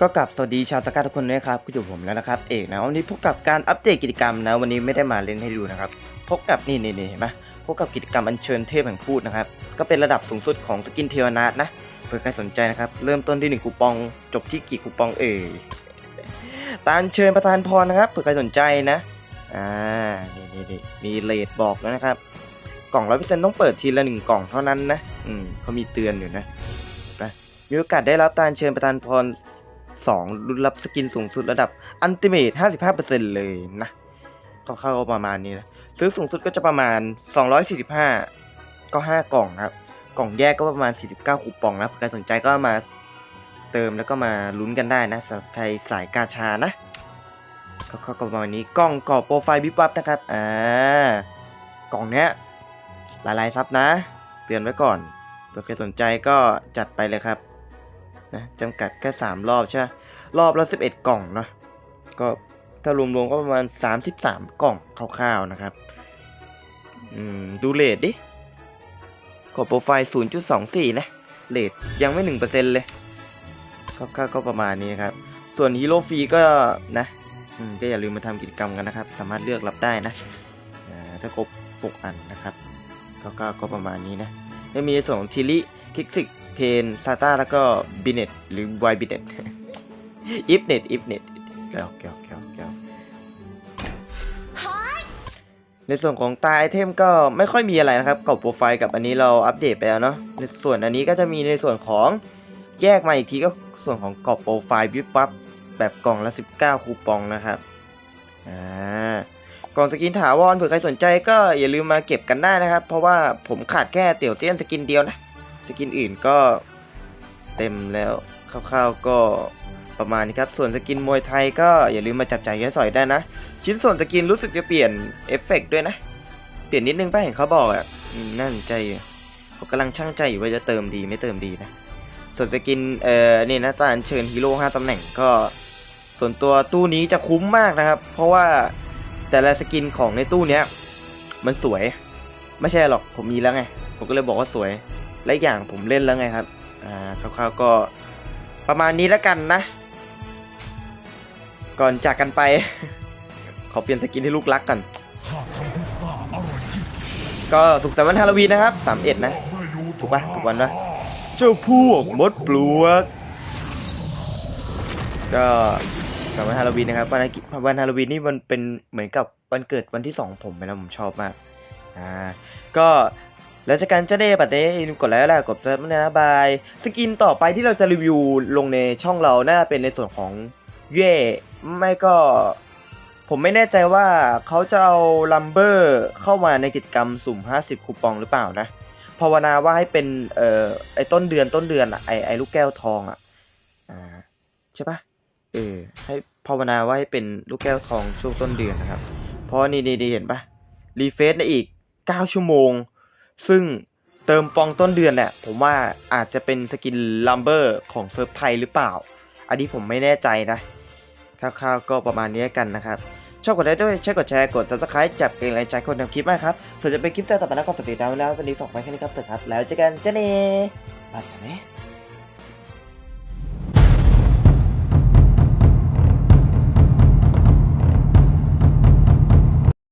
ก็กลับสวัสดีชาวสกัดทุกคนด้วยครับก็อยู่ผมแล้วนะครับเอกนะวันนี้พบกับการอัปเดตกิจกรรมนะวันนี้ไม่ได้มาเล่นให้ดูนะครับพบกับนี่นี่นี่เห็นไหมพบกับกิจกรรมอัญเชิญเทพแห่งพูดนะครับก็เป็นระดับสูงสุดของสกินเทวนาทนะเผื่อใครสนใจนะครับเริ่มต้นที่หนึ่งคูปอง จบที่กี่คูปองเอ่ยตาอัญเชิญประธานพรนะครับเผื่อใครสนใจนะอ่านี่นี่นี่มีเลทบอกแล้วนะครับ กล่องร้อยเปอร์เซ็นต์ต้องเปิดทีละหนึ่งกล่องเท่านั้นนะอืมเขามีเตือนอยู่นะนะมีโอกาสได้รับตาอัญเชิญประธานพร 2รุ่นรับสกินสูงสุดระดับอันติเมท55%เลยนะเข้าๆประมาณนี้นะซื้อสูงสุดก็จะประมาณ 245 ก็ 5 กล่องครับ กล่องแยกก็ประมาณ 49 คูปองนะใครสนใจก็มาเติมแล้วก็มาลุ้นกันได้นะสำหรับใครสายกาชานะก็ก็ก็ประมาณนี้กล้องกรอบโปรไฟล์บิ๊บบับนะครับอ่ากล่องเนี้ยหลายๆซับนะ เตือนไว้ก่อนเผื่อใครสนใจก็จัดไปเลยครับ นะจำกัดแค่ 3 รอบใช่ไหมรอบละ11 กล่องเนาะก็ถ้ารวมๆก็ประมาณ 33 กล่องคร่าวๆนะครับอืมดูเลทดิกดโปรไฟล์ 0.24 นะเลทยังไม่ 1%เลยก็ก็ก็ประมาณนี้ครับ ส่วนฮีโร่ฟรีก็นะอืมก็อย่าลืมมาทำกิจกรรมกันนะครับ สามารถเลือกรับได้นะอ่าถ้าครบ 6 อันนะครับก็ก็ประมาณนี้นะยังมีส่วนของทิลิคิกซิก เพนซาตาแล้วก็บิเน็ตหรือไวบิเน็ตอิฟเน็ตอิฟเน็ตแก้วแก้วแก้วแก้วในส่วนของตาไอเทมก็ไม่ค่อยมีอะไรนะครับกับโปรไฟล์กับอันนี้เราอัปเดตไปแล้วเนาะในส่วนอันนี้ก็จะมีในส่วนของแยกมาอีกทีก็ส่วนของกรอบโปรไฟล์วิบปั๊บแบบกล่องละ 19 คูปองนะครับอ่ากล่องสกินถาวรเผื่อใครสนใจก็อย่าลืมมาเก็บกันได้นะครับ เพราะว่าผมขาดแค่เตี่ยวเซียนสกินเดียวนะส กินอื่นก็เต็มแล้วคร่าวๆก็ประมาณนี้ครับ ส่วนสกินมวยไทยก็อย่าลืมมาจับจ่ายใช้สอยได้นะ ชิ้นส่วนสกินรู้สึกจะเปลี่ยนเอฟเฟกต์ด้วยนะ เปลี่ยนนิดนึงป้าเห็นเขาบอกอะน่าสนใจผมกำลังช่างใจอยู่ว่าจะเติมดีไม่เติมดีนะ ส่วนสกินเอ่อนี่นะตาอัญเชิญฮีโร่5ตำแหน่งก็ ส่วนตัวตู้นี้จะคุ้มมากนะครับ เพราะว่าแต่ละสกินของในตู้เนี้ยมันสวย ไม่ใช่หรอกผมมีแล้วไง ผมก็เลยบอกว่าสวย และอีกอย่างผมเล่นแล้วไงครับ อ่าคร่าวๆก็ประมาณนี้แล้วกันนะ ก่อนจากกันไป ขอเปลี่ยนสกินให้ลูกรักกัน ก็สุขสันต์วันฮาโลวีนนะครับ31นะไม่อยู่ถูกปะถูกวันปะเจ้าพวกมดปลวก ก็สำหรับวันฮาโลวีนนะครับวันวันฮาโลวีนนี่มันเป็นเหมือนกับวันเกิดวันที่ 2 ผมไปแล้วผมชอบมากอ่าก็ แล้วจากการจะได้ปัดเต้อย่าลืมกดไลค์แล้วกดซับนะบาย สกินต่อไปที่เราจะรีวิวลงในช่องเราน่าจะเป็นในส่วนของเย่ไม่ก็ ผมไม่แน่ใจว่าเขาจะเอาลัมเบอร์เข้ามาในกิจกรรมสุ่ม 50 คูปองหรือเปล่านะภาวนาว่าให้เป็นเอ่อไอต้นเดือนต้นเดือนอะไอไอลูกแก้วทองอะอ่าใช่ปะเออให้ภาวนาว่าให้เป็นลูกแก้วทองช่วงต้นเดือนนะครับ เพราะนี่ดีๆเห็นปะรีเฟซในอีก 9 ชั่วโมง ซึ่งเติมปองต้นเดือนเนี่ยผมว่าอาจจะเป็นสกินลัมเบอร์ของเซิร์ฟไทยหรือเปล่า อันนี้ผมไม่แน่ใจนะคร่าวๆก็ประมาณนี้กันนะครับ ชอบกดไลค์ด้วยใช่กดแชร์กด subscribe จับเป็นแรงใจคนทำคลิปมากครับ ส่วนจะเป็นคลิปแต่อไปนะก็ฝากติดตามไว้แล้ววันนี้ฝากไว้แค่นี้ครับสวัสดีครับ แล้วเจอกันเจเน่บายบาย